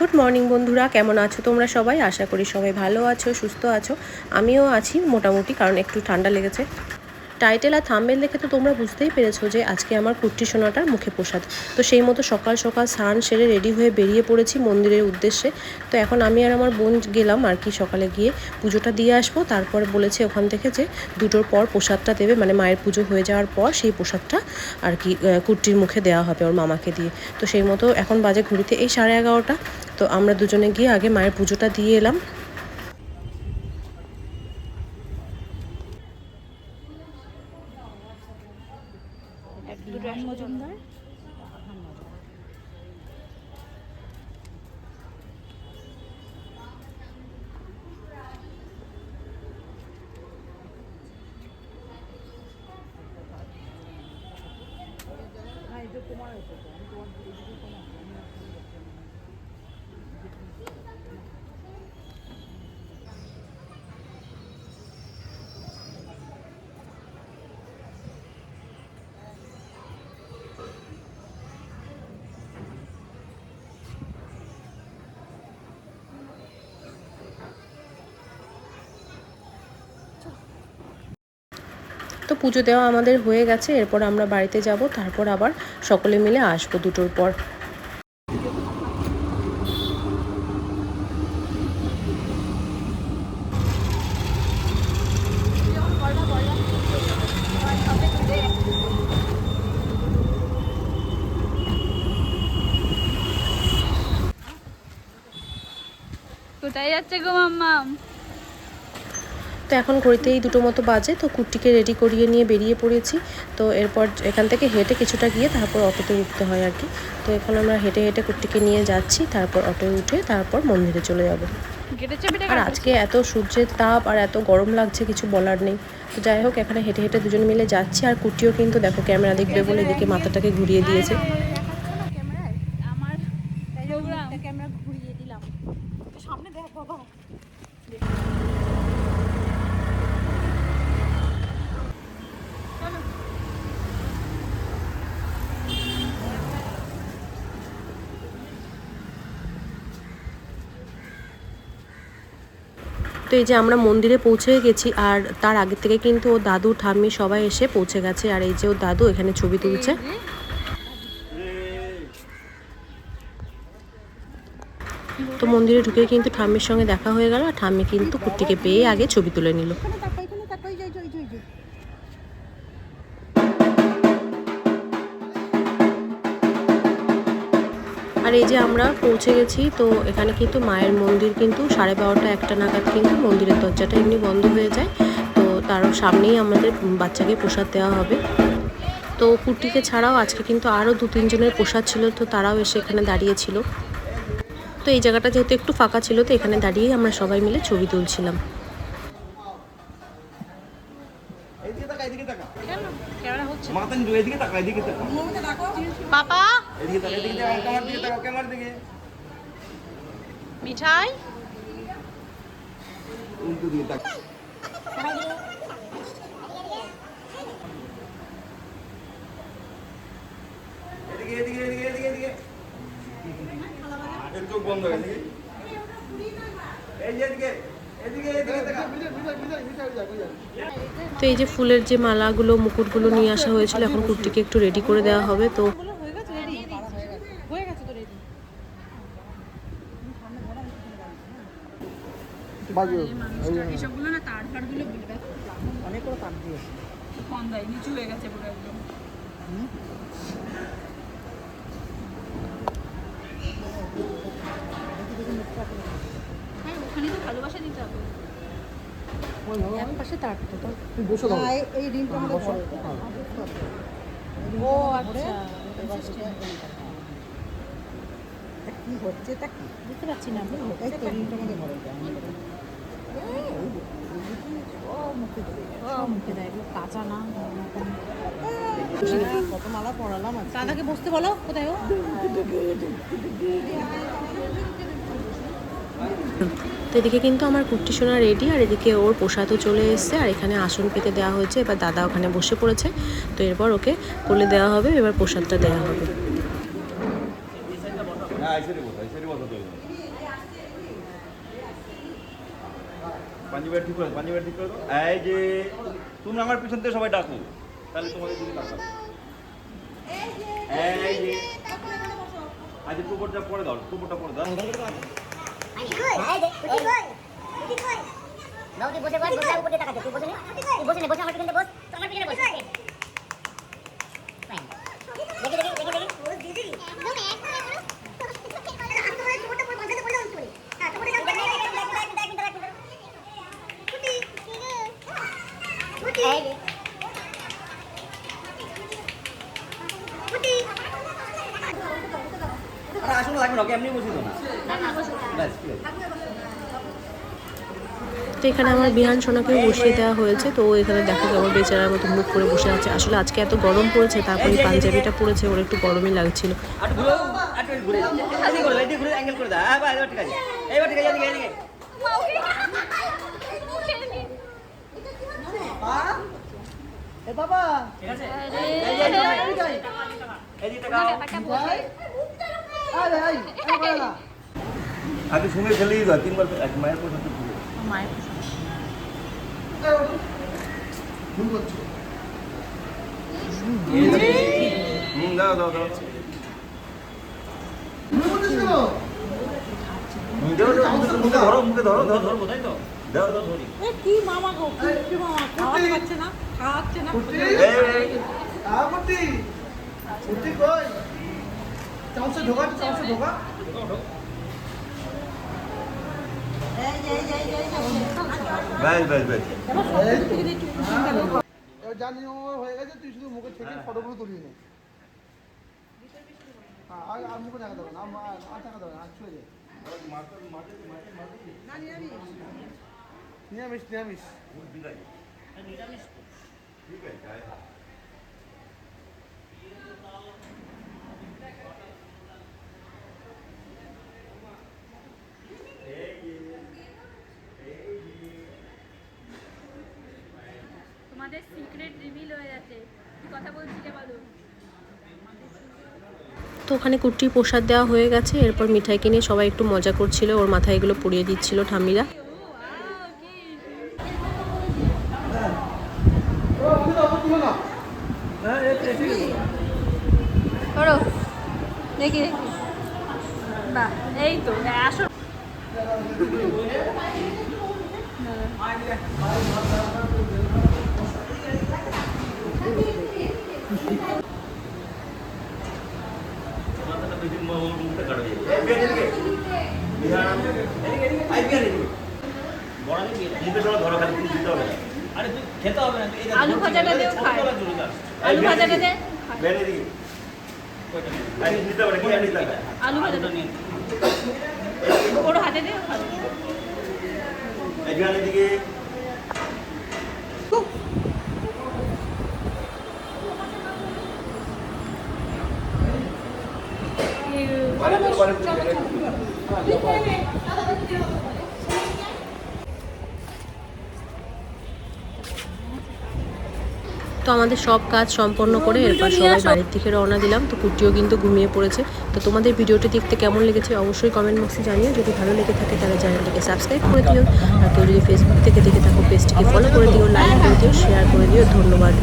Good morning বন্ধুরা। কেমন আছো তোমরা সবাই? আশা করি সবাই ভালো আছো, সুস্থ আছো। আমিও আছি মোটামুটি, কারণ একটু ঠান্ডা লেগেছে। টাইটেল আর থাম্বেল দেখে তো তোমরা বুঝতেই পেরেছ যে আজকে আমার কুর্তি সোনাটার মুখে প্রসাদ। তো সেই মতো সকাল সকাল স্নান সেরে রেডি হয়ে বেরিয়ে পড়েছি মন্দিরের উদ্দেশ্যে। তো এখন আমি আর আমার বোন গেলাম আর কি সকালে গিয়ে পুজোটা দিয়ে আসব। তারপর বলেছে ওখান থেকে যে দুটোর পর প্রসাদটা দেবে মানে মায়ের পুজো হয়ে যাওয়ার পর সেই প্রসাদটা আর কি কুর্তির মুখে দেওয়া হবে ওর মামাকে দিয়ে। তো সেই মতো এখন বাজে ঘড়িতে এই সাড়ে এগারোটা। তো আমরা দুজনে গিয়ে আগে মায়ের পুজোটা দিয়ে এলাম। to my phone. I want to educate someone. পুজো দেওয়া আমাদের হয়ে গেছে, এরপর আমরা বাড়িতে যাব, তারপর আবার সকলে মিলে আসব দুটোর পর। কোথায় যাচ্ছে গো মাম্মাম? তো এখন ঘড়িতেই দুটো মতো বাজে তো কুর্তিকে রেডি করিয়ে নিয়ে বেরিয়ে পড়েছি। তো এরপর এখান থেকে হেঁটে কিছুটা গিয়ে তারপর অটোতে উঠতে হয় আর কি। তো এখন আমরা হেঁটে হেঁটে কুর্তিকে নিয়ে যাচ্ছি তারপর অটোয় উঠে তারপর মন্দিরে চলে যাব। আর আজকে এত সূর্যের তাপ আর এত গরম লাগছে কিছু বলার নেই। তো যাই হোক এখানে হেঁটে হেঁটে দুজন মিলে যাচ্ছি আর কুটিও কিন্তু দেখো ক্যামেরা দেখবে বলে এদিকে মাথাটাকে ঘুরিয়ে দিয়েছে। ক্যামেরা ঘুরিয়ে দিলাম। সামনে দেখ। তো এই যে আমরা মন্দিরে পৌঁছে গেছি, আর তার আগে থেকে কিন্তু ও দাদু, ঠাম্মি সবাই এসে পৌঁছে গেছে, আর এই যে ও দাদু এখানে ছবি তুলছে। তো মন্দিরে ঢুকে কিন্তু ঠাম্মির সঙ্গে দেখা হয়ে গেল, আর ঠাম্মি কিন্তু কুট্টিকে পেয়ে আগে ছবি তুলে নিল। এই যে আমরা পৌঁছে গেছি, তো এখানে কিন্তু মায়ের মন্দির কিন্তু সাড়ে বারোটা একটা নাগাদ কিন্তু মন্দিরের দরজাটা এমনি বন্ধ হয়ে যায়। তো তার সামনেই আমাদের বাচ্চাকে প্রসাদ দেওয়া হবে। তো কুর্তিকে ছাড়াও আজকে কিন্তু আরও দু তিনজনের প্রসাদ ছিল, তো তারাও এসে এখানে দাঁড়িয়েছিল তো এই জায়গাটা যেহেতু একটু ফাঁকা ছিল, তো এখানে দাঁড়িয়েই আমরা সবাই মিলে ছবি তুলছিলাম। এর চোখ বন্ধ এদিকে এই যে তো এই যে ফুলের যে মালাগুলো মুকুটগুলো নিয়ে আসা হয়েছিল এখন কুর্তিকে একটু রেডি করে দেওয়া হবে তো হয়ে হয়ে অনেক করে কাট দিয়ে কম দেয় নিচু হয়ে গেছে পুরো একদম হ্যাঁ ওখানে তো ভালোবাসা দিতে হবে। এক পাশে তার তো তো বসে দাও এই রিংটা আমাদের বড়। ও আচ্ছা। কি হচ্ছে তা কি? বুঝতে পারছি না। তো রিংটা আমাদের বড়। পড়ালাম দাদাকে বসতে বলো কোথায় ও তো এদিকে কিন্তু আমার কুর্তি সোনা রেডি আর এদিকে ওর প্রসাদও চলে এসেছে আর এখানে আসন পেতে দেওয়া হয়েছে। এবার দাদা ওখানে বসে পড়েছে তো এরপর ওকে কোলে দেওয়া হবে এবার প্রসাদটা দেওয়া হবে। এসে বসে সেটি বসো তো পাঞ্জাবের ঠিক করে পাঞ্জাবের ঠিক করে এই যে তুমি আমার পিছন থেকে সবাই ডাকো তাহলে তোমাদের দিকে তাকাবো এই যে আজ টুপরটা পরে দাও পরে দাও। তুই বসে বস বসে উপরে তাকাচ্ছে তুই বসে নে তুই বসে নে বসে আমার পিছনে বস আমার পিছনে বস এই যে। আসলে লাগবে না ওকে এমনি বসে দাও ব্যাস ঠিক আছে তো এখানে আমার বিহান সোনাকেও বসিয়ে দেওয়া হয়েছে তো এখানে দেখো কেমন বেচারার মতো মুখ করে বসে আছে আসলে আজকে এত গরম পড়েছে তারপরে পাঞ্জাবিটা পড়েছে ওর একটু গরমই লাগছিল হ্যাঁ বাবা ঠিক আছে এই যে তিনবার এক মায়ের দাও দাও ধরি কি মামা গো কি মামা খাওয়াতে পারছে না খাওয়াচ্ছে না এই আ কুটি কুটি কই চামচে ঢোকা চামচে ঢোকা। ব্যাস ব্যাস ব্যাস। এবার জানি হয়ে গেছে তুই শুধু মুখে থেকে ফটোগুলো তুলিয়ে নে। হ্যাঁ আর আর মুখে দেখা দেবে না আর দেখা দেবে না আর ছুঁয়ে দে। নিরামিষ নিরামিষ। ঠিক আছে তোমাদের সিক্রেট রিভিল হয়ে যাচ্ছে কি কথা বলছিলে বলো? তো ওখানে কুট্টির প্রসাদ দেওয়া হয়ে গেছে এরপর মিঠাই কিনে সবাই একটু মজা করছিল ওর মাথায় এগুলো পরিয়ে দিচ্ছিল ঠাম্মিরা। দেখি দেখি। বাহ এই তো আসো মাথাটা বেশি ম- মুখটা কাটা যায়। এই বের এদিকে। বিহান, এদিকে, এদিকে। আই বিহান, এদিকে। মুখে সবাই ধরো খালি কিছু দিতে হবে না। আলু ভাজাটা দিয়েও খায়। আলু ভাজাটা দে এদিকে। আলু ভাজাটা ওর হাতে দে ও খাবে। এই বিহান তো আমাদের সব কাজ সম্পন্ন করে এরপর সবাই বাড়ির দিকে রওনা দিলাম। তো কুটিও কিন্তু ঘুমিয়ে পড়েছে। তো তোমাদের ভিডিওটি দেখতে কেমন লেগেছে অবশ্যই কমেন্ট বক্সে জানিও। যদি ভালো লেগে থাকে তাহলে চ্যানেলটিকে সাবস্ক্রাইব করে দিও। আর কেউ যদি ফেসবুক থেকে দেখে থাকো পেজটিকে ফলো করে দিও লাইক করে দিও শেয়ার করে দিও। ধন্যবাদ।